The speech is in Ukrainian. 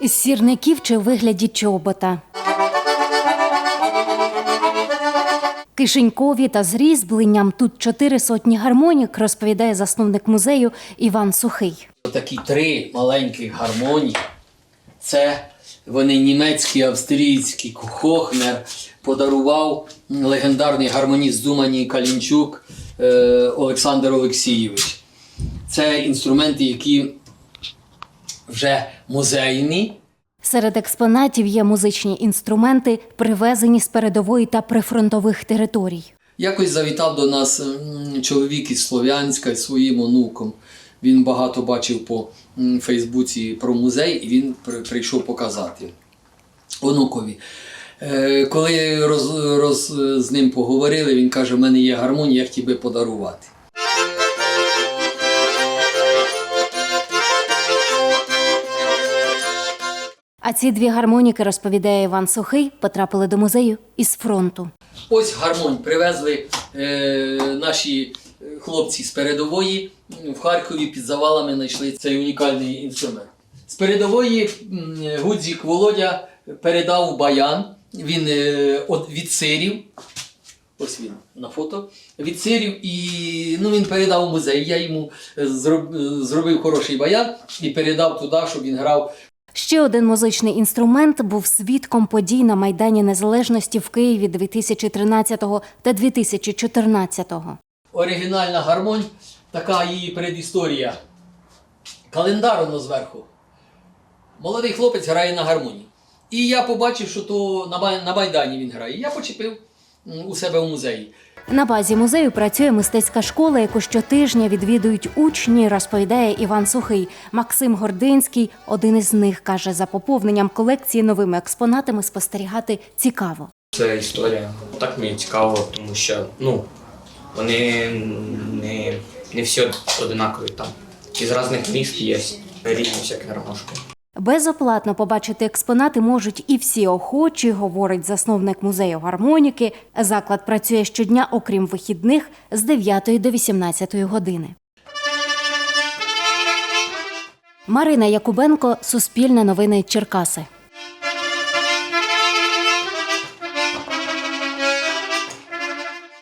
Із сірників чи вигляді чобота. Кишенькові та з різьбленням тут чотири сотні гармонік, розповідає засновник музею Іван Сухий. Такі три маленькі гармонії. Це вони німецькі, австрійські, Хохнер подарував легендарний гармоніст Зумані Калінчук е, Олександр Олексійович. Це інструменти, які вже музейні, Серед експонатів є музичні інструменти, привезені з передової та прифронтових територій. Якось завітав до нас чоловік із Слов'янська зі своїм онуком. Він багато бачив по Фейсбуці про музей, і він прийшов показати онукові. Е, Коли роз, роз, з ним поговорили, він каже: в мене є гармонія, я хотів би подарувати. А ці дві гармоніки, розповідає Іван Сухий, потрапили до музею із фронту. Ось гармонь привезли е, наші е, хлопці з передової в Харкові під завалами знайшли цей унікальний інструмент. З передової Гудзік Володя передав баян. Він е, от від сирів. Ось він на фото. Від сирів і ну, він передав у музей. Я йому е, зроб, е, зробив хороший баян і передав туди, щоб він грав Ще один музичний інструмент був свідком подій на Майдані Незалежності в Києві 2013 та 2014. оригінальна гармонь, така її предісторія. Календар воно зверху. Молодий хлопець грає на гармоні. І я побачив, що то на, Майдані він грає. Я почепив у себе в музеї. На базі музею працює мистецька школа, яку щотижня відвідують учні, розповідає Іван Сухий. Максим Гординський один із них каже, за поповненням колекції новими експонатами спостерігати цікаво. Це історія. Так мені цікаво, тому що ну, вони не, не всі одинакові там. Із різних міст є різні всякі гармошки. Безоплатно побачити експонати можуть і всі охочі, говорить засновник музею гармоніки. Заклад працює щодня, окрім вихідних, з 9 до 18 години. Марина Якубенко, Суспільне новини Черкаси.